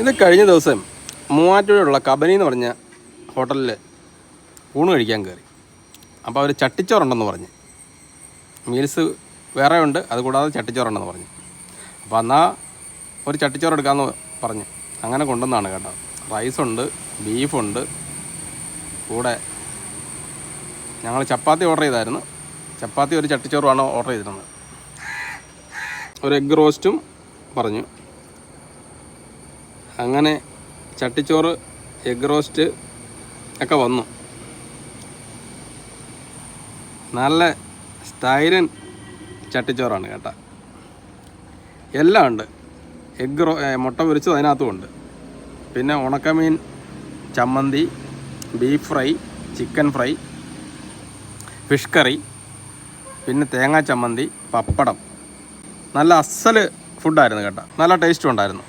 ഇത് കഴിഞ്ഞ ദിവസം മൂവാറ്റുപുഴയുള്ള കബനി എന്ന് പറഞ്ഞ ഹോട്ടലിൽ ഊണ് കഴിക്കാൻ കയറി അപ്പോൾ അവർ ചട്ടിച്ചോറുണ്ടെന്ന് പറഞ്ഞ്. മീൽസ് വേറെ ഉണ്ട് അതുകൂടാതെ ചട്ടിച്ചോറുണ്ടെന്ന് പറഞ്ഞു. അപ്പോൾ എന്നാൽ ഒരു ചട്ടിച്ചോറ് എടുക്കാമെന്ന് പറഞ്ഞു. അങ്ങനെ കൊണ്ടുവന്നാണ് കേട്ടോ. റൈസുണ്ട് ബീഫുണ്ട് കൂടെ ഞങ്ങൾ ചപ്പാത്തി ഓർഡർ ചെയ്തായിരുന്നു. ചപ്പാത്തി ഒരു ചട്ടിച്ചോറുമാണ് ഓർഡർ ചെയ്തിരുന്നത്. ഒരു എഗ് റോസ്റ്റും പറഞ്ഞു. അങ്ങനെ ചട്ടിച്ചോറ് എഗ് റോസ്റ്റ് ഒക്കെ വന്നു. നല്ല സ്റ്റൈലൻ ചട്ടിച്ചോറാണ് കേട്ടോ. എല്ലാം ഉണ്ട്. എഗ് റോ മുട്ട പൊരിച്ചത് അതിനകത്തും ഉണ്ട്. പിന്നെ ഉണക്കമീൻ ചമ്മന്തി beef fry chicken fry fish curry പിന്നെ തേങ്ങാ ചമ്മന്തി പപ്പടം. നല്ല അസൽ ഫുഡായിരുന്നു കേട്ടോ. നല്ല ടേസ്റ്റും ഉണ്ടായിരുന്നു.